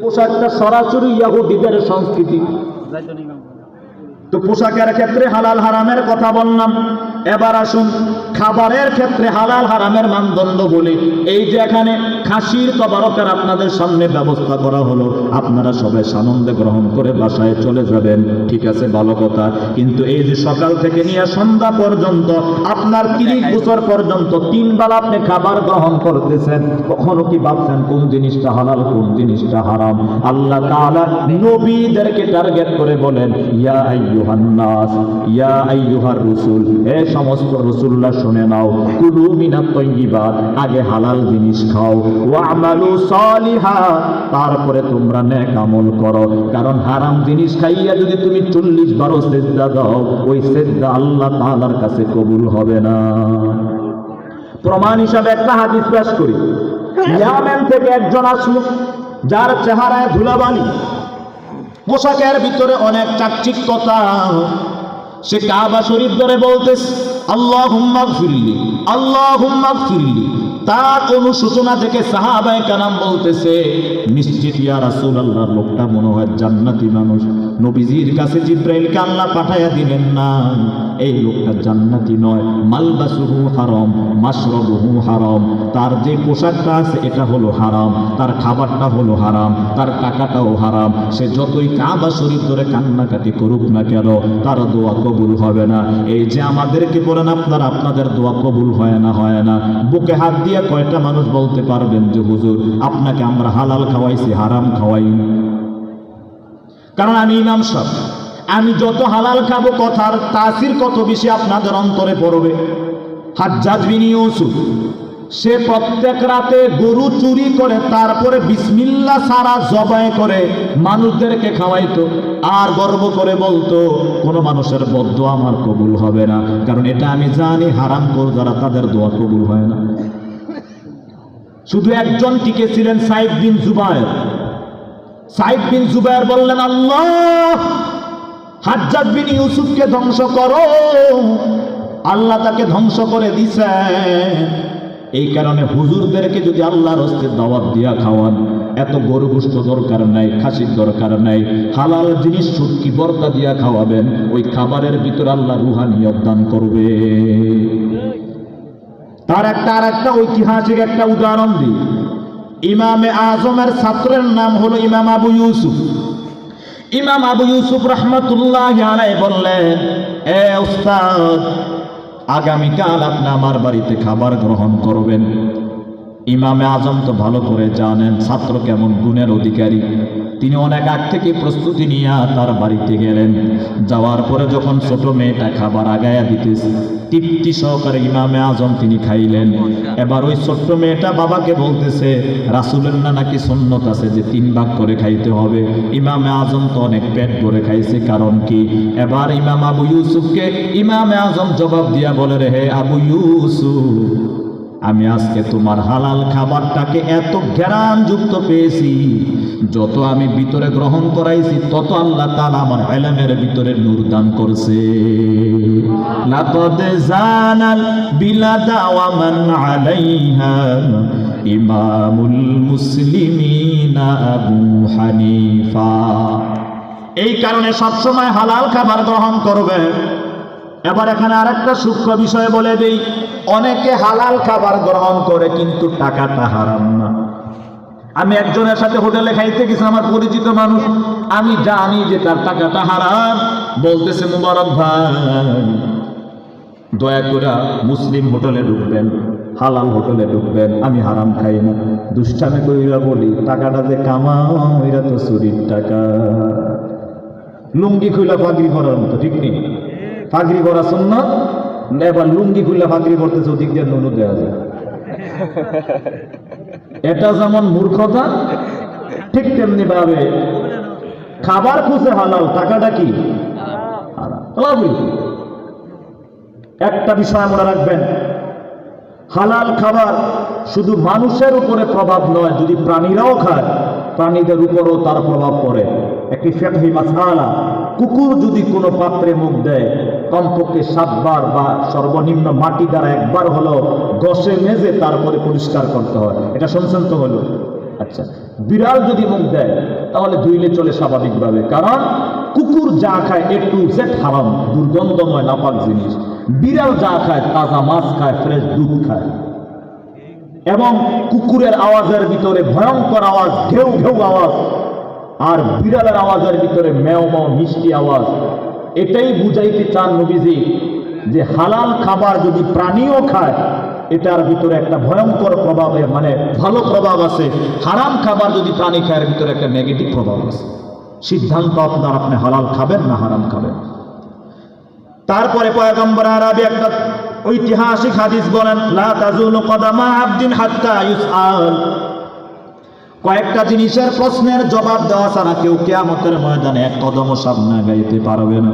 পোশাকটা সরাসরি ইয়াহুদিদের সংস্কৃতি। তো পোশাকের ক্ষেত্রে হালাল হারামের কথা বললাম। এবার আসুন, খাবারের ক্ষেত্রে হালাল হারামের মানদণ্ড বলি। এই যে এখানে খাসির তবারকের আপনাদের সামনে ব্যবস্থা করা হলো, আপনারা সবাই সানন্দে গ্রহণ করে বাসায় চলে যাবেন। ঠিক আছে, ভালো কথা। কিন্তু এই যে সকাল থেকে নিয়ে সন্ধ্যা পর্যন্ত, আপনার তিরিশ বছর পর্যন্ত তিন বেলা আপনি খাবার গ্রহণ করতেছেন, কখনো কি ভাবছেন কোন জিনিসটা হালাল, কোন জিনিসটা হারাম? আল্লাহ নবীদেরকে টার্গেট করে বলেন, ইয়া ইয়া আইয়ুহার রাসূল হে সমস্ত রাসূলরা শুনে নাও। কুলু মিনাত তাইয়্যিবাত আগে হালাল জিনিস খাও। ওয়া আমালু সালিহা, তারপরে তোমরা নেক আমল করো। কারণ হারাম জিনিস খাইয়া যদি তুমি চল্লিশ বারো সেজদা দাও, ওই সেজদা আল্লাহ তাআলার কাছে কবুল হবে না। প্রমাণ হিসাবে একটা হাদিস পেশ করি। ইয়ামেন থেকে একজন আসলো, যার চেহারায় ধুলাবালি। পোশাকের ভিতরে অনেক চাকচিক্যতা। সে কাবা শরীফ ধরে বলতেছে আল্লাহ হুম্মাক ফিরলি আল্লাহ হুম্মাক ফিরলি তার অনুশোচনা থেকে সাহাবায়ে বলতেছে, নিশ্চিত ইয়া রাসূল আল্লাহর লোকটা মনে হয় জান্নাতি মানুষ। নবীজির কাছে জিব্রাইলকে আল্লাহ পাঠাইয়া দিলেন না। এই লোকটা জান্নাতি নয়, মালবাসুহু হারাম, মাশরাবুহু হারাম। তার যে পোশাকটা আছে, এটা হলো হারাম। তার খাবারটা হলো হারাম। তার টাকাটাও হারাম। সে যতই কাবা শরীফ ধরে কান্নাকাটি করুক না কেন, তার দোয়া কবুল হবে না। এই যে আমাদেরকে বলেন, আপনার আপনাদের দোয়া কবুল হয় না হয় না। বুকে হাত দিয়ে কয়টা মানুষ বলতে পারবেন যে, হুজুর, আপনাকে আমরা হালাল খাওয়াইছি, হারাম খাওয়াই কারণ আমি ইমাম সাহেব। আমি যত হালাল খাব কথার তাসির কত বেশি আপনাদের অন্তরে পড়বে। সে প্রত্যেক রাতে গরু চুরি করে, তারপরে বিসমিল্লা সারা জবাই করে মানুষদেরকে খাওয়াইতো আর গর্ব করে বলতো, কোনো মানুষের বদ্ধ আমার কবুল হবে না। কারণ এটা আমি জানি, হারাম কর যারা তাদের দোয়া কবুল হয় না। শুধু একজন টিকে ছিলেন সাইদ বিন জুবায়ের। সাইদ বিন জুবায়ের বললেন, আল্লাহ, হাজ্জাজ বিন ইউসুফকে ধ্বংস করো। আল্লাহ তাকে ধ্বংস করে দিছে এই কারণে হুজুরদেরকে যদি আল্লাহর হস্তে দাওয়াত দিয়া খাওয়ান, এত গরু দরকার নাই, খাসির দরকার নাই, হালাল জিনিস সুটকি বর্তা দিয়া খাওয়াবেন, ওই খাবারের ভিতর আল্লাহ রুহানিয়ত দান করবে। তার একটা আর একটা ঐতিহাসিক একটা উদাহরণ দিই। ইমামে আজমের ছাত্রের নাম হলো ইমাম আবু ইউসুফ। ইমাম আবু ইউসুফ রহমতুল্লাহ বললেন, এ উস্তাদ, আগামীকাল আপনি আমার বাড়িতে খাবার গ্রহণ করবেন। ইমামে আজম তো ভালো করে জানেন, ছাত্র কেমন গুণের অধিকারী। তিনি অনেক আগ থেকে প্রস্তুতি নিয়ে তার বাড়িতে গেলেন। যাওয়ার পরে যখন ছোট মেয়েটা খাবার আগায়া দিতেছে, তৃপ্তি সহকারে ইমামে আজম তিনি খাইলেন। এবার ওই ছোট্ট মেয়েটা বাবাকে বলতেছে রাসুলের না নাকি সন্ন্যত আছে যে তিন ভাগ করে খাইতে হবে? ইমামে আজম তো অনেক পেট ভরে খাইছে, কারণ কি? এবার ইমাম আবু ইউসুফকে ইমামে আজম জবাব দিয়া বলে রে, হে আবু ইউসুফ আমি আজকে তোমার হালাল খাবারটাকে এত যুক্ত পেয়েছি। যত আমি ভিতরে গ্রহণ করাইছি, তত আল্লাহ তাআলা আমার এলেমের ভিতরে নূর দান করছে। জানাল মান ইমামুল এই কারণে সবসময় হালাল খাবার গ্রহণ করবে। এবার এখানে আরেকটা সূক্ষ্ম বিষয় বলে দিই, অনেকে হালাল খাবার গ্রহণ করে কিন্তু টাকাটা হারাম না। আমি একজনের সাথে হোটেলে খাইতে গেছি, আমার পরিচিত মানুষ, আমি জানি যে তার টাকাটা হারাম। বলতেছে, মুবারক ভাই, দয়া করে মুসলিম হোটেলে ঢুকবেন, হালাল হোটেলে ঢুকবেন, আমি হারাম খাই না। দুষ্টামে কইরা বলি, টাকাটা যে এরা তো চুরির টাকা। লুঙ্গি খুইলা পাগড়ি করার মতো, ঠিক নেই? পাগড়ি করা সুন্নত এবার লুঙ্গি খুলে পাগড়ি করতেছে ওদিক দিয়ে নুনু দেওয়া যায়। এটা যেমন মূর্খতা, ঠিক তেমনি ভাবে খাবার খুঁজে হালাল, টাকাটা কি? কি? একটা বিষয় মনে রাখবেন, হালাল খাবার শুধু মানুষের উপরে প্রভাব নয়, যদি প্রাণীরাও খায়, প্রাণীদের উপরও তার প্রভাব পড়ে। একটি ফেকহি মাসালা কুকুর যদি কোনো পাত্রে মুখ দেয়, কমপক্ষে সাতবার বা সর্বনিম্ন মাটি দ্বারা একবার হলো ঘষে মেজে তারপরে পরিষ্কার করতে হয়। এটা শুনছেন তো হলো আচ্ছা বিড়াল যদি মুখ দেয়, তাহলে ধুইলে চলে স্বাভাবিকভাবে। কারণ কুকুর যা খায় এ টু জেড হারাম, দুর্গন্ধময়, নাপাক জিনিস। বিড়াল যা খায়, তাজা মাছ খায়, ফ্রেশ দুধ খায়। এবং কুকুরের আওয়াজের ভিতরে ভয়ঙ্কর আওয়াজ ঘেউ ঘেউ আওয়াজ। আর বিড়ালের আওয়াজের ভিতরে মেও মেও মিষ্টি আওয়াজ। এটাই বুঝাইতে চান নবীজি যে হালাল খাবার যদি প্রাণীও খায়, এটার ভিতরে একটা ভয়ঙ্কর প্রভাব মানে ভালো প্রভাব আছে। হারাম খাবার যদি প্রাণী খায়, এর ভিতরে একটা নেগেটিভ প্রভাব আছে। সিদ্ধান্ত আপনার, আপনি হালাল খাবেন না হারাম খাবেন। তারপরে একটা ঐতিহাসিক হাদিস বলেন কয়েকটা জিনিসের প্রশ্নের জবাব দেওয়া ছাড়া কেউ কেয়ামতের ময়দানে এক কদমও সামনে গাইতে পারবে না।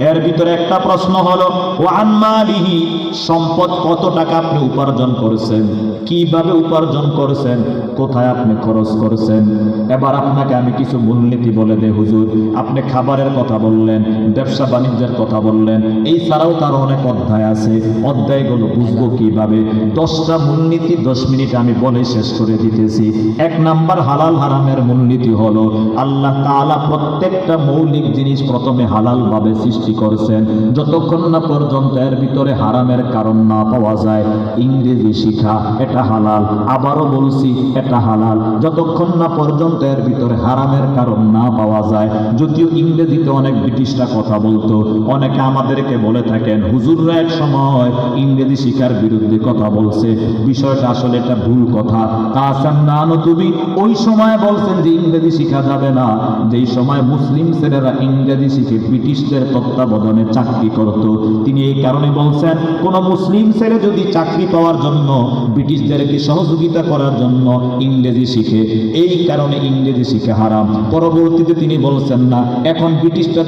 এর ভিতরে একটা প্রশ্ন হলো, ওয়ান মালিহি, সম্পদ কত টাকা আপনি উপার্জন করেছেন? কীভাবে উপার্জন করেছেন? কোথায় আপনি খরচ করেছেন? এবার আপনাকে আমি কিছু মূলনীতি বলে দে হুজুর। আপনি খাবারের কথা বললেন, ব্যবসা বাণিজ্যের কথা বললেন, এই ছাড়াও তার অনেক অধ্যায় আছে। অধ্যায়গুলো বুঝব কীভাবে? দশটা মূলনীতি দশ মিনিট আমি বলে শেষ করে দিতেছি। এক নাম্বার হালাল হারামের মূলনীতি হলো, আল্লাহ তাআলা প্রত্যেকটা মৌলিক জিনিস প্রথমে হালাল ভাবে সৃষ্টি করেছেন। যতক্ষণ না পর্যন্ত এর ভিতরে হারামের কারণ না পাওয়া যায়, ইংরেজি শিখা, এটা হালাল, আবারও বলছি, এটা হালাল। যতক্ষণ না পর্যন্ত এর ভিতরে হারামের কারণ না পাওয়া যায়, যদিও ইংরেজিতে অনেক ব্রিটিশরা কথা বলতো, অনেকে আমাদেরকে বলে থাকেন, হুজুররা এক সময় ইংরেজি শিখার বিরুদ্ধে কথা বলছে, বিষয়টা আসলে এটা ভুল কথা। কাসাম না তুমি ওই সময় বলছেন যে ইংরেজি শিখা যাবে না। যেই সময় মুসলিম ছেলেরা ইংরেজি শিখে, ব্রিটিশদের তত্ত্বাবধানে চাকরি করত। তিনি এই কারণে বলছেন, কোন মুসলিম ছেলে যদি চাকরি পাওয়ার জন্য, ব্রিটিশদেরকে সহযোগিতা করার জন্য ইংরেজি শিখে, এই কারণে ইংরেজি শিখে হারাম। পরবর্তীতে তিনি বলছেন, না, এখন ব্রিটিশটা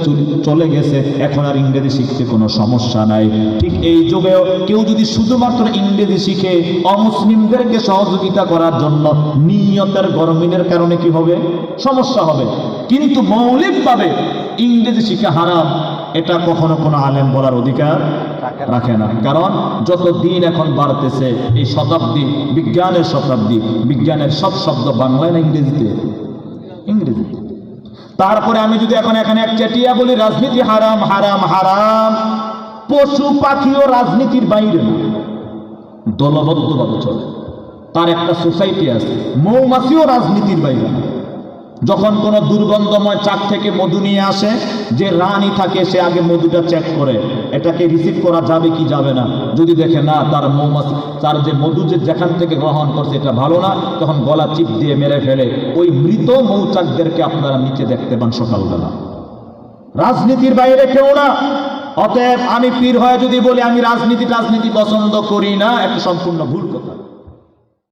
চলে গেছে, এখন আর ইংরেজি শিখতে কোনো সমস্যা নাই। ঠিক এই যুগেও কেউ যদি শুধুমাত্র ইংরেজি শিখে, অমুসলিমদেরকে সহযোগিতা করার জন্য নিয়তের গরমিনের কারণে কি হবে? সমস্যা হবে। কিন্তু মৌলিকভাবে ইংরেজি শিখে হারাম। এটা কখনো কোনো আলেম বলার অধিকার রাখে না। কারণ যত দিন এখন বাড়তেছে, এই শতাব্দী, বিজ্ঞানের শতাব্দী, বিজ্ঞানের সব শব্দ বাংলায় না ইংরেজিতে? ইংরেজিতে। তারপরে আমি যদি এখন এখানে এক চেটিয়া বলি, রাজনীতি হারাম হারাম হারাম, পশু পাখিও রাজনীতির বাইরে না। দলবদ্ধভাবে চলে। তার একটা সোসাইটি আছে, মৌমাছিও রাজনীতির বাইরে না। যখন কোনো দুর্গন্ধময় চাক থেকে মধু নিয়ে আসে, যে রানী থাকে সে আগে মধুটা চেক করে। এটাকে রিসিভ করা যাবে কি যাবে না? যদি দেখে, না, তার মৌমাছি, তার যে মধু যে যেখান থেকে গ্রহণ করছে এটা ভালো না, তখন গলা চিপ দিয়ে মেরে ফেলে। ওই মৃত মৌচাকদেরকে আপনারা নিচে দেখতে পান সকালবেলা। রাজনীতির বাইরে কেউ না। অতএব আমি পীর হয়ে যদি বলি, আমি রাজনীতি রাজনীতি পছন্দ করি না একটা সম্পূর্ণ ভুল কথা।